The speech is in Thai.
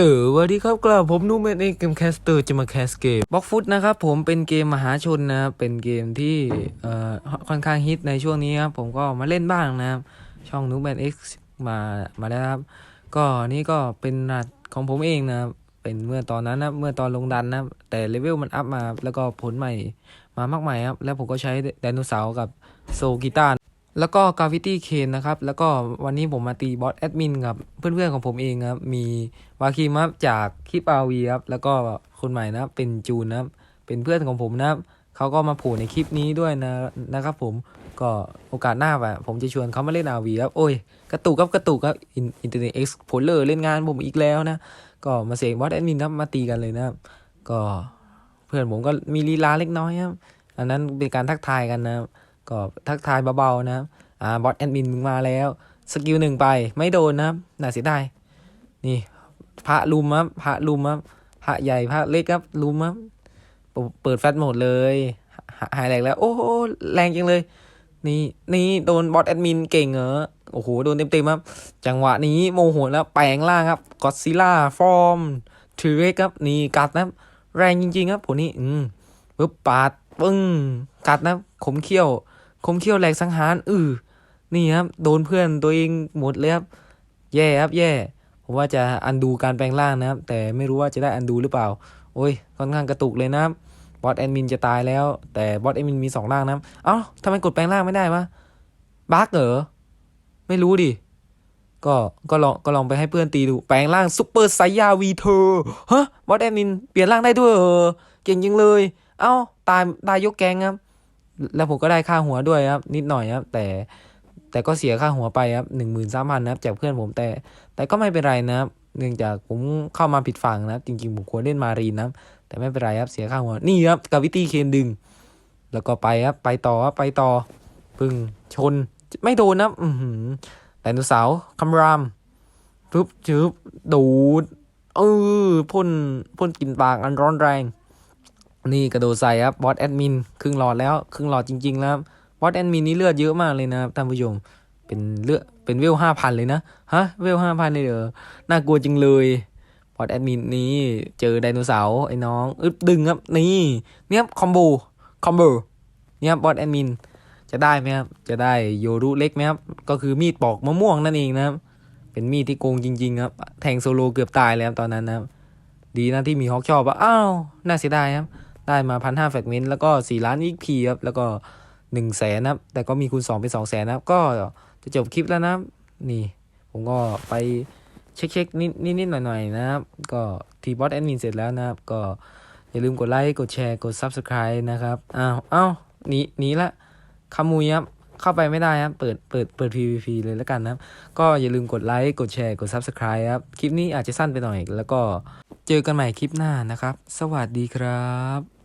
สวัสดีครับกลับผมนุ่มเองเกมแคสเตอร์จะมาแคสเกมบล็อกฟุตนะครับผมเป็นเกมมหาชนนะครับเป็นเกมที่เอ่อค่อนข้างฮิตในช่วงนี้ครับผมก็มาเล่นบ้างนะครับ ช่องนูแมนเอ็กซ์มามาแล้วครับ ก็นี่ก็เป็นรหัสของผมเองนะครับเป็นเมื่อตอนนั้นนะเมื่อตอนลงดันนะแต่เลเวลมันอัพมาแล้วก็ผลใหม่มามากมายครับแล้วผมก็ใช้ไดโนเสาร์กับโซกีตาร์ แล้วก็กาวิตี้เคนนะครับ แล้วก็วันนี้ผมมาตีบอสแอดมินกับเพื่อนๆของผมเองครับ มีวาคิมครับจากคลิปอาวีครับ แล้วก็คนใหม่นะเป็นจูนนะครับ เป็นเพื่อนของผมนะครับเขาก็มาโผล่ในคลิปนี้ด้วยนะนะครับผม ก็โอกาสหน้าว่ะผมจะชวนเขามาเล่นอาวีครับ โอ้ย กระตุกครับกระตุกครับอินเทอร์เน็ตเอ็กซ์โพลเลอร์เล่นงานผมอีกแล้วนะ ก็มาเสกบอสแอดมินครับมาตีกันเลยนะครับ ก็เพื่อนผมก็มีลีลาเล็กน้อยครับ อันนั้นเป็นการทักทายกันนะครับ ก็ทักทายเบาๆนะครับอ่าบอสแอดมินมึงมาแล้ว สกิลหนึ่งไปไม่โดนนะครับน่าเสียดายนี่พระลุมครับพระลุมครับพระใหญ่พระเล็กครับลุมครับเปิดแฟลชหมดเลยหาหายแรงแล้ว โอ้โหแรงจังเลย นี่นี่โดนบอสแอดมินเก่งเหรอโอ้โหโดนเต็มๆครับ จังหวะนี้โมโหแล้วแปลงร่างครับกอซิล่าฟอร์มทีเรกครับนี่กัดนะครับแรงจริงๆครับผลนี้อืมปึ๊บปาดปึ้งกัดนะขมเขี้ยว คมเขี้ยวแหลกสังหารอือนี่ครับโดนเพื่อนตัวเองหมดเลยครับแย่ครับแย่ผมว่าจะอันดูการแปลงร่างนะครับ แต่ไม่รู้ว่าจะได้อันดูหรือเปล่า โอ้ยค่อนข้างกระตุกเลยนะครับบอสแอดมินจะตายแล้ว แต่บอสแอดมินมีสองร่างนะครับเอ้าทำไมกดแปลงร่างไม่ได้วะบั๊กเหรอไม่รู้ดิก็ก็ลองก็ลองไปให้เพื่อนตีดู แปลงร่างซุปเปอร์ไซยาวีเธอฮะบอสแอดมินเปลี่ยนร่างได้ด้วยเหรอเก่งจริงเลย เอ้าตายตายยกแกงครับ แล้วผมก็ได้ค่าหัวด้วยครับ นิดหน่อยครับ แต่แต่ก็เสียค่าหัวไปครับหนึ่งหมื่นสามพันนะครับจากเพื่อนผมแต่ แต่ก็ไม่เป็นไรนะครับ เนื่องจากผมเข้ามาผิดฝั่งนะครับ จริงๆผมควรเล่นมารีนนะครับแต่ไม่เป็นไรครับเสียค่าหัวนี่ครับกาวิตี้เคนดึง แล้วก็ไปครับไปต่อครับไปต่อปึ้งชนไม่โดนนะอือหือไดโนเสาร์คำรามปึ๊บจึบดูดเออพ่นพ่นกินปากอันร้อนแรง นี่กระโดดใส่ครับบอสแอดมินครึ่งหลอดแล้วครึ่งหลอดจริงๆแล้วบอสแอดมินนี่เลือดเยอะมากเลยนะครับท่านผู้ชมเป็นเลือดเป็นเวลห้าพันเลยนะฮะเวลห้าพันเลยเหรอน่ากลัวจริงเลยบอสแอดมินนี่เจอไดโนเสาร์ไอ้น้องอึบดึงครับนี่เนี่ยคอมโบคอมโบเนี่ยบอสแอดมินจะได้ไหมครับจะได้โยรุเล็กไหมครับก็คือมีดปอกมะม่วงนั่นเองนะครับเป็นมีดที่โกงจริง ๆ ครับ แทงโซโลเกือบตายแล้วตอนนั้นนะครับดีนะที่มีฮอกชอบว่าอ้าวน่าเสียดายครับ ได้มาพันห้าแฟกเมนต์แล้วก็สี่ล้านอีกพีครับ แล้วก็หนึ่งแสนนะครับ แต่ก็มีคูณสองเป็นสองแสนนะครับ ก็จะจบคลิปแล้วนะนี่ ผมก็ไปเช็คเช็คนิดนิดนิดหน่อยหน่อยๆนะครับ ก็ทีบอสแอดมินเสร็จแล้วนะครับ ก็อย่าลืมกดไลค์ กดแชร์ กด Subscribe นะครับอ้าวอ้าวหนีหนีละขโมุยครับเข้าไปไม่ได้ครับ เปิด เปิด เปิด PVP เลยแล้วกันนะครับ ก็อย่าลืมกดไลค์ กดแชร์ กด Subscribe ครับ คลิปนี้อาจจะสั้นไปหน่อย แล้วก็เจอกันใหม่คลิปหน้านะครับ สวัสดีครับ